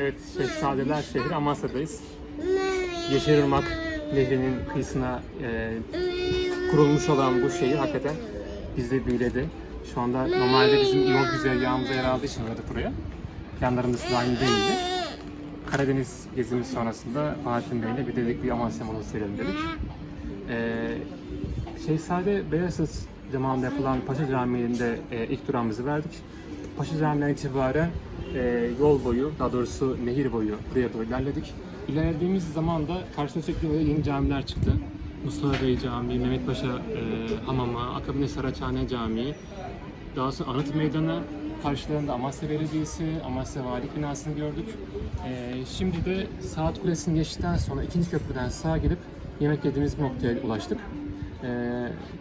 Evet, Şehzadeler şehri Amasya'dayız. Yeşilırmak Nehri'nin kıyısına e, kurulmuş olan bu şehir hakikaten bizi büyüledi. Şu anda normalde bizim yol güzergahımıza yer aldığı için uğradık buraya. Planlarımız dahil değildi. Karadeniz gezimiz sonrasında Bahattin Bey'le bir dedik bir Amasya molası verelim dedik. Ee, Şehzade Beyazıt zamanında yapılan Paşa Camii'nde e, ilk durağımızı verdik. Paşa Camii'nden itibaren e, yol boyu, daha doğrusu nehir boyu buraya doğru ilerledik. İlerlediğimiz zaman da karşına sürekli böyle yeni camiler çıktı. Mustafa Bey Camii, Mehmet Paşa e, Hamamı, akabinde Saraçhane Camii, daha sonra Anıt Meydanı, karşılarında Amasya Belediyesi, Amasya Valilik binasını gördük. Ee, şimdi de Saat Kulesi'ni geçtikten sonra ikinci köprüden sağa gelip yemek yediğimiz bir noktaya ulaştık. Ee,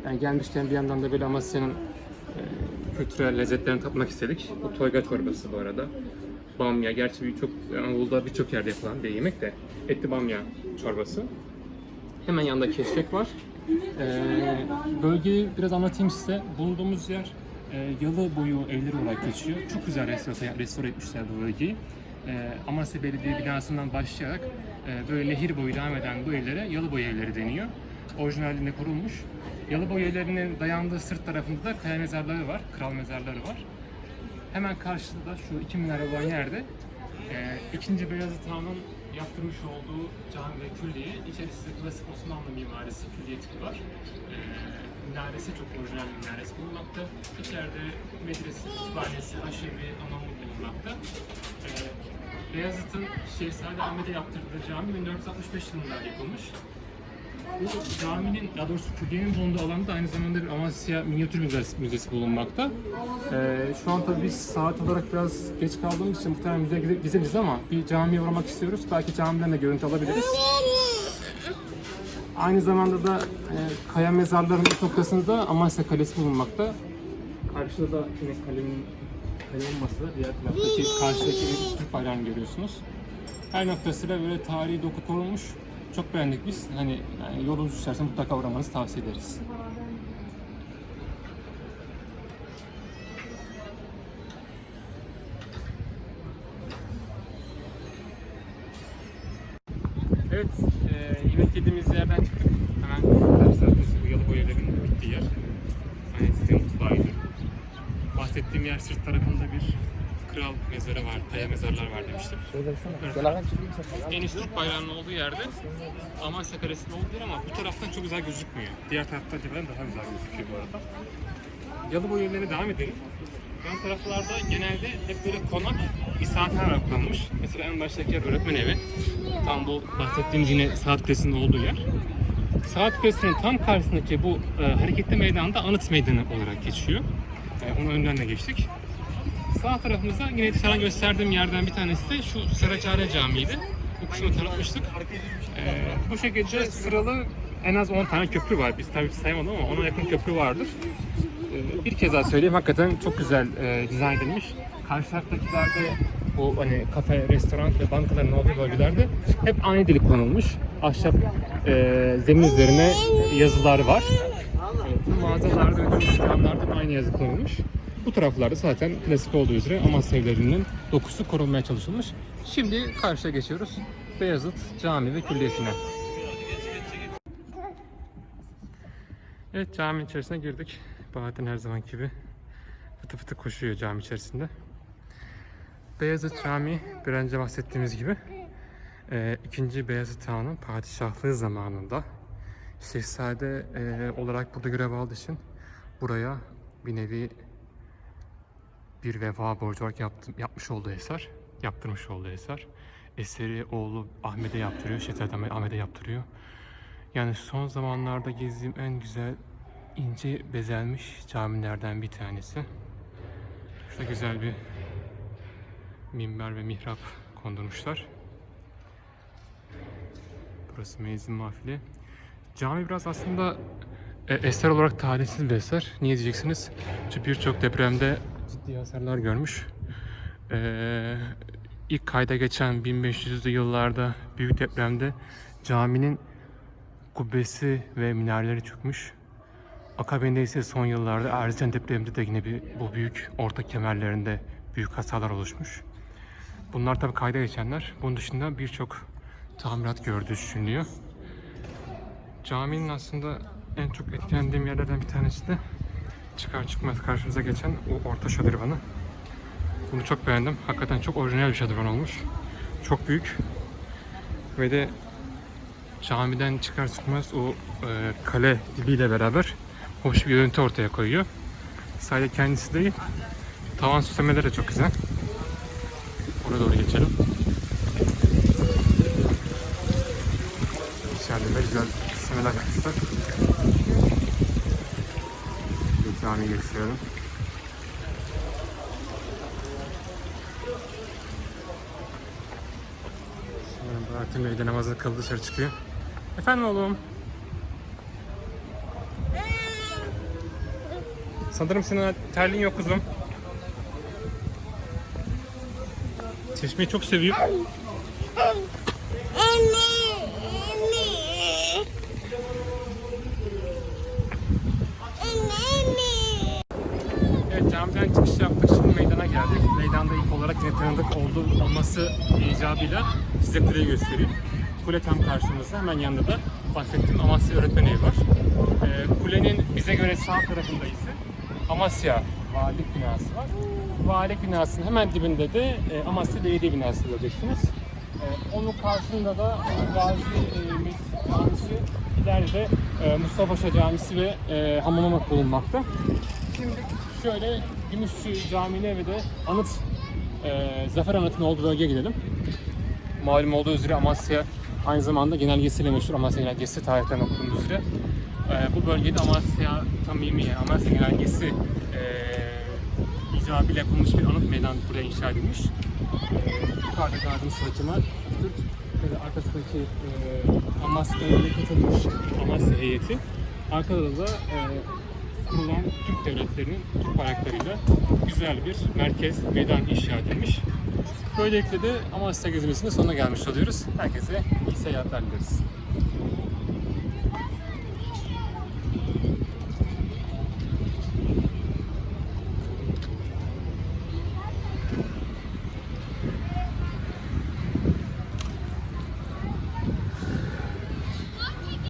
yani gelmişken bir yandan da böyle Amasya'nın e, kültürel lezzetlerini tatmak istedik. Bu toyga çorbası bu arada. Bamya, gerçi birçok Anadolu'da birçok yerde yapılan bir yemek de etli bamya çorbası. Hemen yanında keşkek var. Ee, bölgeyi biraz anlatayım size. Bulunduğumuz yer e, yalı boyu evleri olarak geçiyor. Çok güzel restore, restore etmişler bu bölgeyi. Ee, Amasya Belediye binasından başlayarak e, böyle nehir boyu devam eden bu evlere yalı boyu evleri deniyor. Orijinalinde kurulmuş. Yalı boyu evlerinin dayandığı sırt tarafında da kaya mezarları var, kral mezarları var. Hemen karşıda şu iki minare olan yerde e, 2. Beyazıt Han'ın yaptırmış olduğu cami ve külliye, içerisinde klasik Osmanlı mimarisi külliye tipi var. E, minaresi çok orijinal bir minaresi bulunmakta. İçeride medrese, kütüphanesi, aşevi, anamur bulunmakta. E, Beyazıt'ın Şehzade Ahmet'e yaptırdığı cami 1465 yılında yapılmış. Bu caminin, daha doğrusu külliyenin bulunduğu alanda aynı zamanda bir Amasya Minyatür Müzesi, müzesi bulunmakta. Ee, şu an tabii biz saat olarak biraz geç kaldığımız için muhtemelen müze gide- gideriz ama bir camiye uğramak istiyoruz. Belki camiden de görüntü alabiliriz. Aynı zamanda da e, Kaya Mezarları'nın üst noktasında Amasya Kalesi bulunmakta. Karşıda da yine kalenin kale olmasa da diğer taraftaki karşıdaki Türk bayrağını görüyorsunuz. Her noktasıyla böyle tarihi doku korunmuş. Çok beğendik biz. Hani yani yolunuz düşerse mutlaka uğramanızı tavsiye ederiz. Evet, e, yemek yediğimiz yerden çıktık. Hemen karşı tarafta bu yalı boyaların bittiği yer. Hani size mutfağıydı. Bahsettiğim yer sırt tarafında bir kral mezarı var, kaya mezarlar var demiştim. En üst Türk bayrağının olduğu yerde Amasya Kalesi'nin olduğu yer ama bu taraftan çok güzel gözükmüyor. Diğer taraftan itibaren daha güzel gözüküyor bu arada. Yalı boyu evlerine devam edelim. Ön taraflarda genelde hep böyle konak, olarak kullanılmış. Mesela en baştaki yer öğretmen evi. Tam bu bahsettiğimiz yine Saat Kulesi'nin olduğu yer. Saat Kulesi'nin tam karşısındaki bu e, hareketli meydanda Anıt Meydanı olarak geçiyor. E, onun önünden de geçtik. Sağ tarafımızda yine sana gösterdiğim yerden bir tanesi de şu Saraçhane Camii'ydi. Bu kısmı tanıtmıştık. Ee, bu şekilde sıralı en az 10 tane köprü var. Biz tabii saymadım ama ona yakın köprü vardır. Ee, bir kez daha söyleyeyim hakikaten çok güzel e, dizayn edilmiş. Karşı taraftakilerde bu hani kafe, restoran ve bankaların olduğu bölgelerde hep aynı dili kullanılmış. Ahşap e, zemin üzerine yazılar var. Tüm mağazalarda ve tüm dükkanlarda da aynı yazı kullanılmış. Bu taraflarda zaten klasik olduğu üzere Amasya evlerinin dokusu korunmaya çalışılmış. Şimdi karşıya geçiyoruz. Beyazıt Cami ve Külliyesi'ne. Evet cami içerisine girdik. Bahattin her zaman gibi fıtı fıtı koşuyor cami içerisinde. Beyazıt Camii bir önce bahsettiğimiz gibi e, 2. Beyazıt Han'ın padişahlığı zamanında şehzade e, olarak burada görev aldığı için buraya bir nevi bir vefa borcu olarak yaptım, yapmış olduğu eser, yaptırmış olduğu eser. Eseri oğlu Ahmet'e yaptırıyor, Şehzade Ahmet- Ahmet'e yaptırıyor. Yani son zamanlarda gezdiğim en güzel ince bezelmiş camilerden bir tanesi. Şurada güzel bir minber ve mihrap kondurmuşlar. Burası Mezun Mafili. Cami biraz aslında e, eser olarak talihsiz bir eser. Niye diyeceksiniz? Çünkü birçok depremde ciddi hasarlar görmüş. Ee, ilk kayda geçen 1500'lü yıllarda büyük depremde caminin kubbesi ve minareleri çökmüş. Akabinde ise son yıllarda Erzincan depreminde de yine bir, bu büyük orta kemerlerinde büyük hasarlar oluşmuş. Bunlar tabii kayda geçenler. Bunun dışında birçok tamirat gördüğü düşünülüyor. Caminin aslında en çok etkilendiğim yerlerden bir tanesi de çıkar çıkmaz karşımıza geçen o orta şadırvanı. Bunu çok beğendim. Hakikaten çok orijinal bir şadırvan olmuş. Çok büyük. Ve de camiden çıkar çıkmaz o e, kale dibiyle beraber hoş bir görüntü ortaya koyuyor. Sadece kendisi değil, tavan süslemeleri de çok güzel. Oraya doğru geçelim. İçeride de güzel süslemeler yapmışlar. Bir camiyi gösteriyorum. Sanırım Bahattin Bey de namazını kıldı dışarı çıkıyor. Efendim oğlum. Sanırım senin terliğin yok kuzum. Çeşmeyi çok seviyor. Camiden çıkış yaptık. Şimdi meydana geldik. Meydanda ilk olarak yine tanıdık olduğu olması icabıyla size kuleyi göstereyim. Kule tam karşımızda. Hemen yanında da bahsettiğim Amasya Öğretmen Evi var. Ee, kulenin bize göre sağ tarafında ise Amasya Valilik Binası var. Valilik Binası'nın hemen dibinde de e, Amasya Belediye Binası göreceksiniz. Ee, onun karşısında da e, Gazi e, Mescid Camisi, ileride e, Mustafa Paşa Camisi ve e, Hamamamak bulunmakta. Şimdi şöyle Gümüşçü Camii'ne ve de anıt, e, Zafer Anıtı'nın olduğu bölgeye gidelim. Malum olduğu üzere Amasya aynı zamanda genelgesiyle meşhur Amasya genelgesi tarihten okuduğumuz üzere. E, bu bölgede Amasya Tamimiye, Amasya genelgesi e, icabıyla yapılmış bir anıt meydan buraya inşa edilmiş. E, yukarıda Gazi Mustafa ve arkasındaki e, Amasya'ya katılmış Amasya heyeti. Arkada da e, kurulan Türk devletlerinin Türk bayraklarıyla güzel bir merkez meydan inşa edilmiş. Böylelikle de Amasya gezimizin sonuna gelmiş oluyoruz. Herkese iyi seyahatler dileriz.